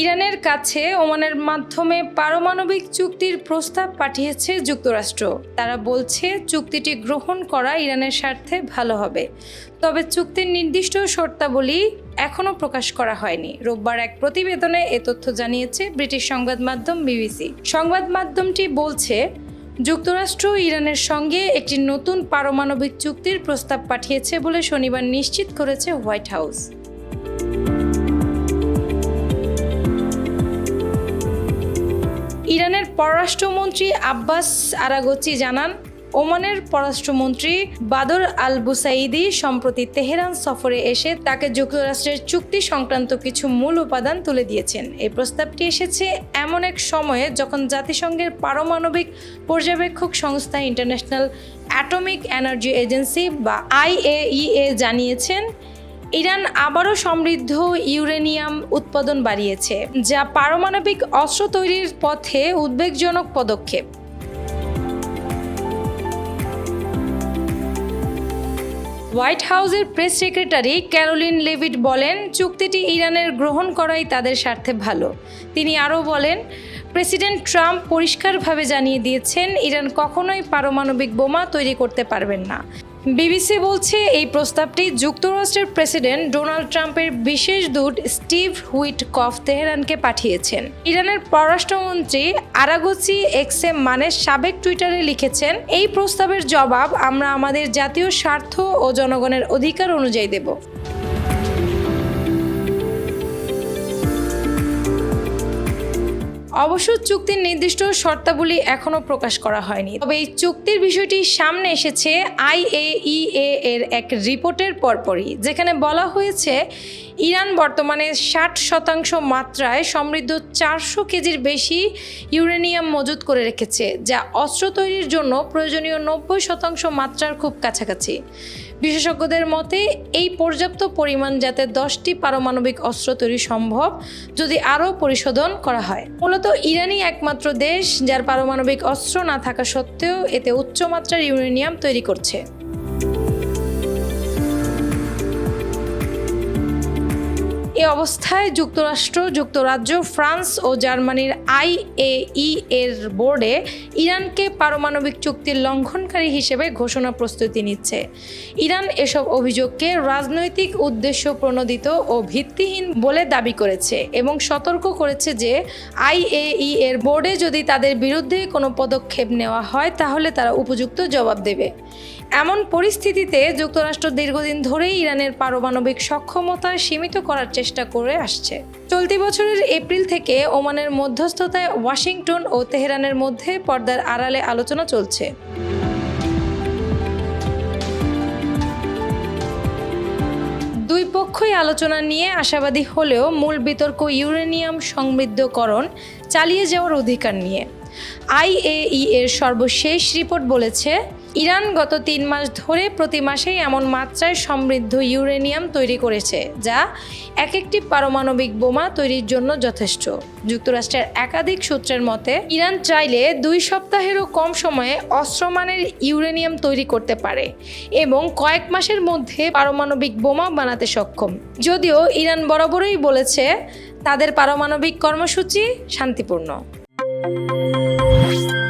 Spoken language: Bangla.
ইরানের কাছে ওমানের মাধ্যমে পারমাণবিক চুক্তির প্রস্তাব পাঠিয়েছে যুক্তরাষ্ট্র। তারা বলছে, চুক্তিটি গ্রহণ করা ইরানের স্বার্থে ভালো হবে। তবে চুক্তির নির্দিষ্ট শর্তাবলী এখনও প্রকাশ করা হয়নি। রোববার এক প্রতিবেদনে এ তথ্য জানিয়েছে ব্রিটিশ সংবাদ মাধ্যম বিবিসি। সংবাদ মাধ্যমটি বলছে, যুক্তরাষ্ট্র ইরানের সঙ্গে একটি নতুন পারমাণবিক চুক্তির প্রস্তাব পাঠিয়েছে বলে শনিবার নিশ্চিত করেছে হোয়াইট হাউস। ইরানের পররাষ্ট্রমন্ত্রী আব্বাস আরাগচি জানান, ওমানের পররাষ্ট্রমন্ত্রী বাদর আল বুসাইদি সম্প্রতি তেহরান সফরে এসে তাকে যুক্তরাষ্ট্রের চুক্তি সংক্রান্ত কিছু মূল উপাদান তুলে দিয়েছেন। এই প্রস্তাবটি এসেছে এমন এক সময়ে যখন জাতিসংঘের পারমাণবিক পর্যবেক্ষক সংস্থা ইন্টারন্যাশনাল অ্যাটমিক এনার্জি এজেন্সি বা আইএইএ জানিয়েছেন ইরান আবারও সমৃদ্ধ ইউরেনিয়াম উৎপাদন বাড়িয়েছে, যা পারমাণবিক অস্ত্র তৈরির পথে উদ্বেগজনক পদক্ষেপ। হোয়াইট হাউসের প্রেস সেক্রেটারি ক্যারোলিন লেভিট বলেন, চুক্তিটি ইরানের গ্রহণ করাই তাদের স্বার্থে ভালো। তিনি আরও বলেন, প্রেসিডেন্ট ট্রাম্প পরিষ্কারভাবে জানিয়ে দিয়েছেন, ইরান কখনোই পারমাণবিক বোমা তৈরি করতে পারবেন না। বিবিসি বলছে এই প্রস্তাবটি যুক্তরাষ্ট্রের প্রেসিডেন্ট ডোনাল্ড ট্রাম্পের বিশেষ দূত স্টিভ হুইট কফ তেহরানকে পাঠিয়েছেন। ইরানের পররাষ্ট্রমন্ত্রী আরাগোচি এক্সে মানে সাবেক টুইটারে লিখেছেন, এই প্রস্তাবের জবাব আমরা আমাদের জাতীয় স্বার্থ ও জনগণের অধিকার অনুযায়ী দেব। অবশ্য চুক্তির নির্দিষ্ট শর্তাবলী এখনও প্রকাশ করা হয়নি। তবে এই চুক্তির বিষয়টি সামনে এসেছে আইএইএ এর এক রিপোর্টের পরপরই, যেখানে বলা হয়েছে ইরান বর্তমানে ষাট শতাংশ মাত্রায় সমৃদ্ধ চারশো কেজির বেশি ইউরেনিয়াম মজুত করে রেখেছে, যা অস্ত্র তৈরির জন্য প্রয়োজনীয় নব্বই শতাংশ মাত্রার খুব কাছাকাছি। বিশেষজ্ঞদের মতে, এই পর্যাপ্ত পরিমাণ যাতে দশটি পারমাণবিক অস্ত্র তৈরি সম্ভব, যদি আরও পরিশোধন করা হয়। মূলত ইরানই একমাত্র দেশ যার পারমাণবিক অস্ত্র না থাকা সত্ত্বেও এতে উচ্চমাত্রার ইউরেনিয়াম তৈরি করছে। এ অবস্থায় যুক্তরাষ্ট্র, যুক্তরাজ্য, ফ্রান্স ও জার্মানির আইএই এর বোর্ডে ইরানকে পারমাণবিক চুক্তির লঙ্ঘনকারী হিসেবে ঘোষণা প্রস্তুতি নিচ্ছে। ইরান এসব অভিযোগকে রাজনৈতিক উদ্দেশ্য প্রণোদিত ও ভিত্তিহীন বলে দাবি করেছে এবং সতর্ক করেছে যে আইএই এর বোর্ডে যদি তাদের বিরুদ্ধে কোনো পদক্ষেপ নেওয়া হয়, তাহলে তারা উপযুক্ত জবাব দেবে। এমন পরিস্থিতিতে যুক্তরাষ্ট্র দীর্ঘদিন ধরেই ইরানের পারমাণবিক সক্ষমতা সীমিত করার চেষ্টা করে আসছে। চলতি বছরের এপ্রিল থেকে ওমানের মধ্যস্থতায় ওয়াশিংটন ও তেহরানের মধ্যে পর্দার আড়ালে আলোচনা চলছে। দুই পক্ষই আলোচনা নিয়ে আশাবাদী হলেও মূল বিতর্ক ইউরেনিয়াম সমৃদ্ধকরণ, চালিয়ে যাওয়ার অধিকার নিয়ে। আইএই এর সর্বশেষ রিপোর্ট বলেছে, ইরান গত তিন মাস ধরে প্রতি মাসেই এমন মাত্রায় সমৃদ্ধ ইউরেনিয়াম তৈরি করেছে, যা এক একটি পারমাণবিক বোমা তৈরির জন্য যথেষ্ট। যুক্তরাষ্ট্রের একাধিক সূত্রের মতে, ইরান চাইলে দুই সপ্তাহেরও কম সময়ে অস্ত্রমানের ইউরেনিয়াম তৈরি করতে পারে এবং কয়েক মাসের মধ্যে পারমাণবিক বোমা বানাতে সক্ষম। যদিও ইরান বরাবরই বলেছে, তাদের পারমাণবিক কর্মসূচি শান্তিপূর্ণ। Thank you.